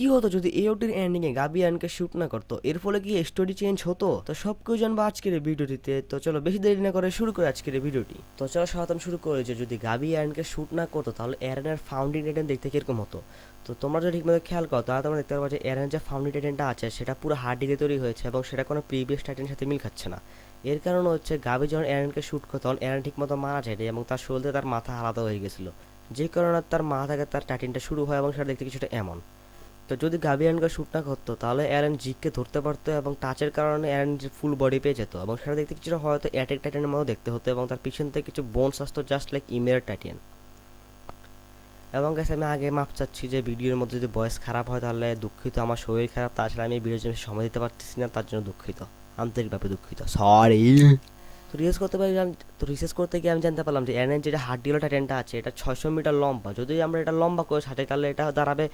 কি হতো যদি এওটির এন্ডিং এ গাবি আনকে শুট না করতো? এর ফলে কি স্টোরি চেঞ্জ হতো? তো সব কেউ জানব আজকের এই ভিডিওটিতে। তো চলো বেশি দেরি না করে শুরু করে আজকের এই ভিডিওটি। তো চলো সাধারণ শুরু করে যে যদি গাবি আনকে শুট না করতো, তাহলে এরানের ফাউন্ডিং রেটেন দেখতে কীরকম হতো? তো তোমরা যদি ঠিকমতো খেয়াল করো, তাহলে তোমরা দেখতে পারব যে এরানের যে ফাউন্ডিং রেটেনটা আছে, সেটা পুরো হার্ড দিয়ে তৈরি হয়েছে এবং সেটা কোনো প্রিভিয়াস টাইটেনের সাথে মিল খাচ্ছে না। এর কারণ হচ্ছে গাবি যখন এরানকে শুট করতো, তখন এরান ঠিকমতো মারা যায়নি এবং তার শরীরে তার মাথা আলাদা হয়ে গেছিল। যে কারণে তার মাথা থেকে তার টাইটিনটা শুরু হয় এবং সেটা দেখতে কিছুটা এমন। তো যদি গাবিয়ানকে শ্যুট না করতো, তাহলে অ্যারেন জিককে ধরতে পারতো এবং টাচের কারণে অ্যারেন ফুল বডি পেয়ে যেত। এবং সেটা দেখতে কিছুটা হয়তো অ্যাটেক টাইটেনের মতো দেখতে হতো এবং তার পিছন থেকে কিছু বোনস আসতো জাস্ট লাইক ইমের টাইটেন এবং গেছে আমি আগে মাপ চাচ্ছি যে ভিডিওর মধ্যে যদি বয়স খারাপ হয়, তাহলে দুঃখিত। আমার শরীর খারাপ, তাছাড়া আমি ভিডিওর জন্য সময় দিতে পারতেছি না, তার জন্য দুঃখিত। আন্তরিকভাবে দুঃখিত। সরি তো রিসার্চ করতে পারি তো রিসার্চ করতে গিয়ে আমি জানতে পারলাম যে এনের যেটা হার্ডিওলা টাইটেনটা আছে, এটা ছয়শো মিটার লম্বা। যদি আমরা এটা লম্বা করে সাজাই, তাহলে এটা দাঁড়াবে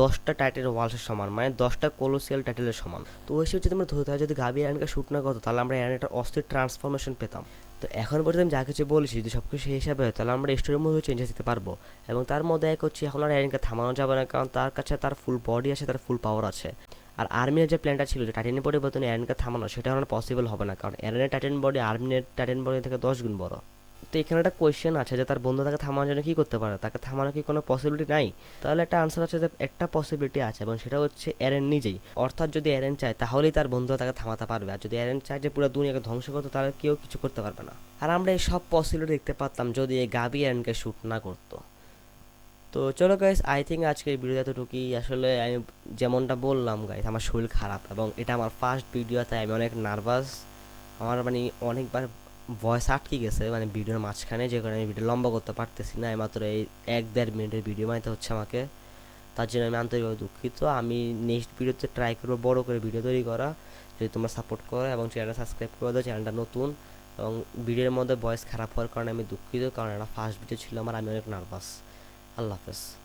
দশটা টাইটেল ওয়ালসের সমান মানে দশটা কোলোসিয়াল টাইটেলের সমান। তো ওই হিসেবে যদি আমরা ধরতে হয়, যদি গাবি এরানকে শ্যুট না করতো, তাহলে আমরা এরান একটা অস্থির ট্রান্সফরমেশন পেতাম। তো এখন পর্যন্ত আমি যা কিছু বলেছি, যদি সব কিছু সেই হিসাবে হয়, তাহলে আমরা স্টোরির মধ্যে চেঞ্জেস দিতে পারব। এবং তার মধ্যে এক হচ্ছে এখন আর এরানকে থামানো যাবে না, কারণ তার কাছে তার ফুল বডি আছে, তার ফুল পাওয়ার আছে। আর আর্মির যে প্ল্যানটা ছিল যে টাইটেনের পরিবর্তনে এরানকে থামানো, সেটা এখন পসিবল হবে না। কারণ এরানের টাইটেন বডি আর্মিনের টাইটেন বডি থেকে দশ গুণ বড়। তো এখানে একটা কোয়েশ্চেন আছে যে তার বন্ধু তাকে থামানোর জন্য কী করতে পারে? তাকে থামানোর কি কোনো পসিবিলিটি নাই? তাহলে একটা আনসার আছে যে একটা পসিবিলিটি আছে, এবং সেটা হচ্ছে এরেন নিজেই। অর্থাৎ যদি এরেন চায়, তাহলেই তার বন্ধু তাকে থামাতে পারবে। আর যদি এরেন চায় যে পুরো দুনিয়াকে ধ্বংস করতো, তাহলে কেউ কিছু করতে পারবে না। আর আমরা এই সব পসিবিলিটি দেখতে পারতাম যদি এই গাবি এরেনকে শ্যুট না করতো। তো চলো গাইস আই থিঙ্ক আজকে এই ভিডিও এতটুকুই। আসলে আমি যেমনটা বললাম গাইস আমার শরীর খারাপ এবং এটা আমার ফার্স্ট ভিডিও তাই আমি অনেক নার্ভাস আমার মানে অনেকবার ভয়েস আটকে গেছে মানে ভিডিওর মাঝখানে, যে কারণে আমি ভিডিও লম্বা করতে পারতেছি না। মাত্র এই এক দেড় মিনিটের ভিডিও বানাতে হচ্ছে আমাকে। তার জন্য আমি আন্তরিকভাবে দুঃখিত। আমি নেক্সট ভিডিওতে ট্রাই করব বড় করে ভিডিও তৈরি করা, যদি তোমরা সাপোর্ট করো এবং চ্যানেলটা সাবস্ক্রাইব করে দাও চ্যানেলটা নতুন। এবং ভিডিওর মধ্যে ভয়েস খারাপ হওয়ার কারণে আমি দুঃখিত, কারণ এটা ফার্স্ট ভিডিও ছিল আমার, আমি অনেক নার্ভাস আল্লাহ হাফেজ।